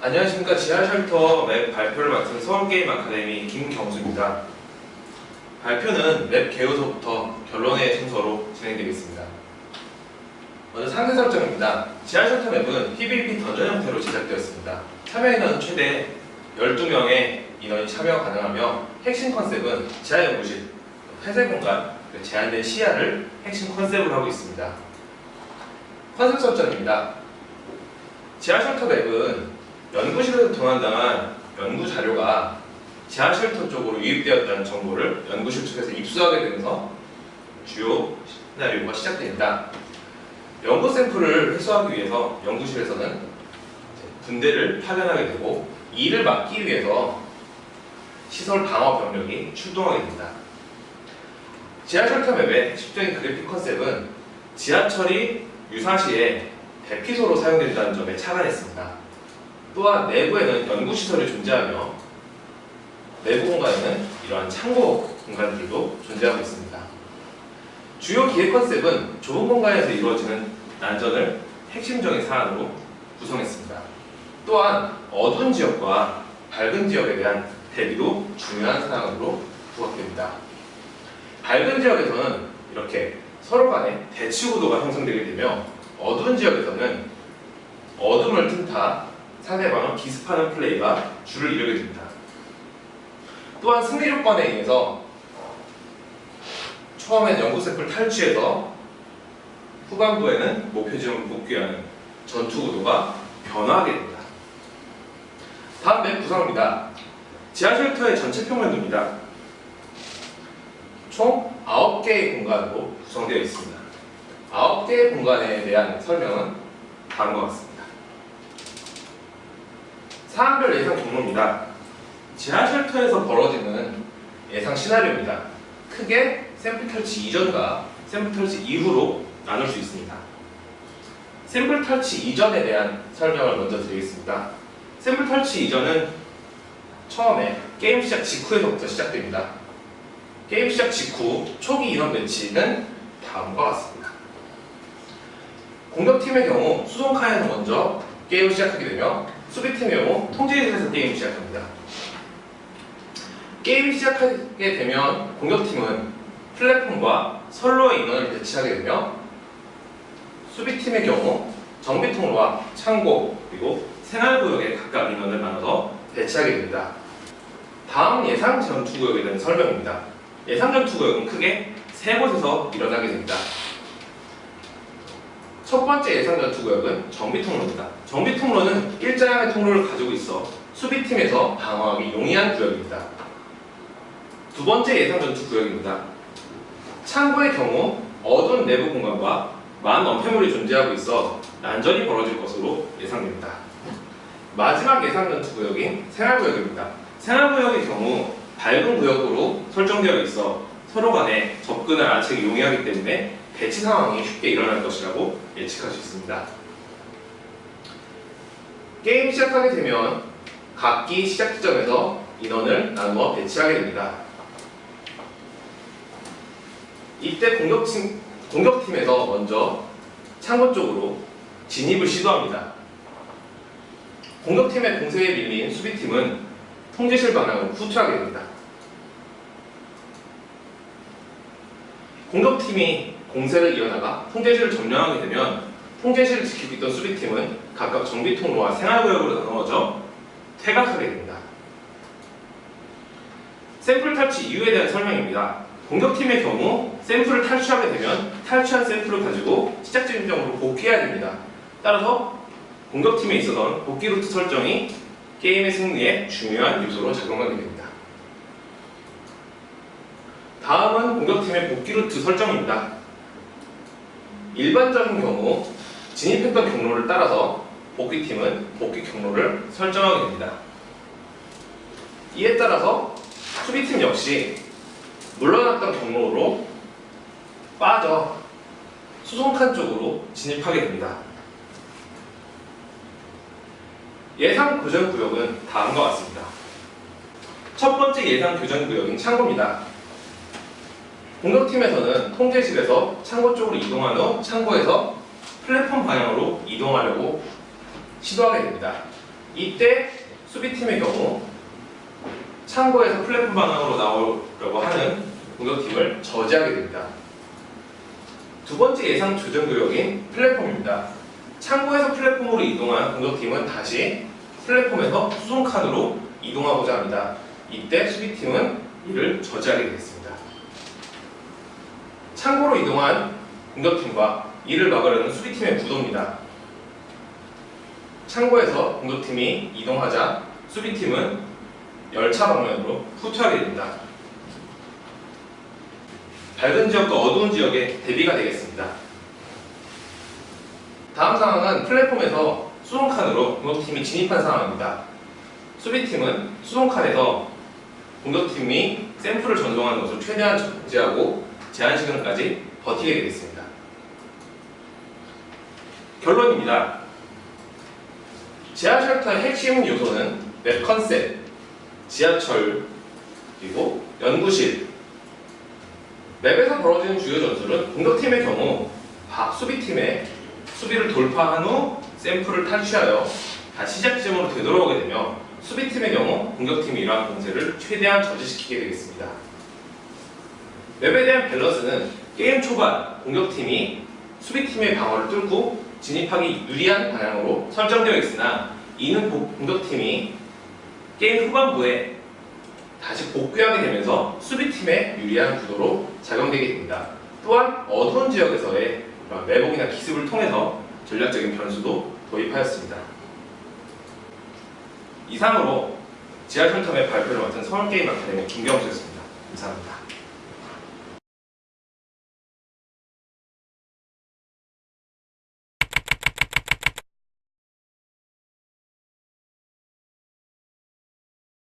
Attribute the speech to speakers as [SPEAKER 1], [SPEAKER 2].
[SPEAKER 1] 안녕하십니까 지하쉘터 맵 발표를 맡은 서울게임 아카데미 김경수입니다. 발표는 맵 개요서부터 결론의 순서로 진행되겠습니다. 먼저 상세 설정입니다. 지하쉘터 맵은 PVP 던전 형태로 제작되었습니다. 참여 인원은 최대 12명의 인원이 참여 가능하며 핵심 컨셉은 지하 연구실, 폐쇄 공간, 그리고 제한된 시야를 핵심 컨셉으로 하고 있습니다. 컨셉 설정입니다. 지하쉘터 맵은 연구실에서 도난당한 연구 자료가 지하쉘터 쪽으로 유입되었다는 정보를 연구실 측에서 입수하게 되면서 주요 시나리오가 시작됩니다. 연구 샘플을 회수하기 위해서 연구실에서는 분대를 파견하게 되고 이를 막기 위해서 시설 방어 병력이 출동하게 됩니다. 지하쉘터 맵의 핵심적인 그래픽 컨셉은 지하철이 유사시에 대피소로 사용된다는 점에 착안했습니다. 또한 내부에는 연구시설이 존재하며 내부 공간에는 이러한 창고 공간들도 존재하고 있습니다. 주요 기획 컨셉은 좁은 공간에서 이루어지는 난전을 핵심적인 사안으로 구성했습니다. 또한 어두운 지역과 밝은 지역에 대한 대비도 중요한 사안으로 부각됩니다. 밝은 지역에서는 이렇게 서로 간에 대치 구도가 형성되게 되며 어두운 지역에서는 어둠을 틈타 상대방을 기습하는 플레이가 주를 이루게 됩니다. 또한 승리 요건에 의해서 처음엔 연구 샘플 탈취해서 후반부에는 목표 지점을 복귀하는 전투 구도가 변화하게 됩니다. 다음 맵 구성입니다. 지하 쉘터의 전체 평면도입니다. 총 9개의 공간으로 구성되어 있습니다. 9개의 공간에 대한 설명은 다음과 같습니다. 사항별 예상 경로입니다. 지하쉘터에서 벌어지는 예상 시나리오입니다. 크게 샘플 탈취 이전과 샘플 탈취 이후로 나눌 수 있습니다. 샘플 탈취 이전에 대한 설명을 먼저 드리겠습니다. 샘플 탈취 이전은 처음에 게임 시작 직후에서부터 시작됩니다. 게임 시작 직후 초기 인원 배치는 다음과 같습니다. 공격팀의 경우 수송카에서 먼저 게임을 시작하게 되며 수비팀의 경우 통제실에서 게임을 시작합니다. 게임이 시작하게 되면 공격팀은 플랫폼과 선로의 인원을 배치하게 되며 수비팀의 경우 정비통로와 창고 그리고 생활구역에 각각 인원을 나눠서 배치하게 됩니다. 다음 예상 전투구역에 대한 설명입니다. 예상 전투구역은 크게 세 곳에서 일어나게 됩니다. 첫 번째 예상 전투 구역은 정비 통로입니다. 정비 통로는 일자량의 통로를 가지고 있어 수비팀에서 방어하기 용이한 구역입니다. 두 번째 예상 전투 구역입니다. 창고의 경우 어두운 내부 공간과 많은 엄폐물이 존재하고 있어 난전이 벌어질 것으로 예상됩니다. 마지막 예상 전투 구역인 생활구역입니다. 생활구역의 경우 밝은 구역으로 설정되어 있어 서로 간에 접근을 알아채기 용이하기 때문에 배치 상황이 쉽게 일어날 것이라고 예측할 수 있습니다. 게임 시작하게 되면 각기 시작 지점에서 인원을 나누어 배치하게 됩니다. 이때 공격팀, 공격팀에서 먼저 창고 쪽으로 진입을 시도합니다. 공격팀의 공세에 밀린 수비팀은 통제실 방향으로 후퇴하게 됩니다. 공격팀이 공세를 이어나가 통제실을 점령하게 되면 통제실을 지키고 있던 수비팀은 각각 정비통로와 생활구역으로 나누어져 퇴각하게 됩니다. 샘플 탈취 이유에 대한 설명입니다. 공격팀의 경우 샘플을 탈취하게 되면 탈취한 샘플을 가지고 시작 지점으로 복귀해야 됩니다. 따라서 공격팀에 있어서는 복귀 루트 설정이 게임의 승리에 중요한 요소로 작용하게 됩니다. 다음은 공격팀의 복귀 루트 설정입니다. 일반적인 경우 진입했던 경로를 따라서 복귀팀은 복귀 경로를 설정하게 됩니다. 이에 따라서 수비팀 역시 물러났던 경로로 빠져 수송칸 쪽으로 진입하게 됩니다. 예상 교전 구역은 다음과 같습니다. 첫 번째 예상 교전 구역인 창고입니다. 공격팀에서는 통제실에서 창고 쪽으로 이동한 후 창고에서 플랫폼 방향으로 이동하려고 시도하게 됩니다. 이때 수비팀의 경우 창고에서 플랫폼 방향으로 나오려고 하는 공격팀을 저지하게 됩니다. 두 번째 예상 조정 구역인 플랫폼입니다. 창고에서 플랫폼으로 이동한 공격팀은 다시 플랫폼에서 수송칸으로 이동하고자 합니다. 이때 수비팀은 이를 저지하게 되겠습니다. 창고로 이동한 공격팀과 이를 막으려는 수비팀의 구도입니다. 창고에서 공격팀이 이동하자 수비팀은 열차 방면으로 후퇴하게 됩니다. 밝은 지역과 어두운 지역의 대비가 되겠습니다. 다음 상황은 플랫폼에서 수송칸으로 공격팀이 진입한 상황입니다. 수비팀은 수송칸에서 공격팀이 샘플을 전송하는 것을 최대한 정지하고 제한 시간까지 버티게 되겠습니다. 결론입니다. 지하 쉘터의 핵심 요소는 웹 컨셉, 지하철, 그리고 연구실. 맵에서 벌어지는 주요 전술은 공격팀의 경우 바- 수비팀의 수비를 돌파한 후 샘플을 탈취하여 다시 시작 지점으로 되돌아오게 되며 수비팀의 경우 공격팀이 이러한 공세를 최대한 저지시키게 되겠습니다. 맵에 대한 밸런스는 게임 초반 공격팀이 수비팀의 방어를 뚫고 진입하기 유리한 방향으로 설정되어 있으나 이는 복- 공격팀이 게임 후반부에 다시 복귀하게 되면서 수비팀의 유리한 구도로 작용되게 됩니다. 또한 어두운 지역에서의 매복이나 기습을 통해서 전략적인 변수도 도입하였습니다. 이상으로 지하철텀의 발표를 맡은 서울게임 아카데미 김경수였습니다. 감사합니다.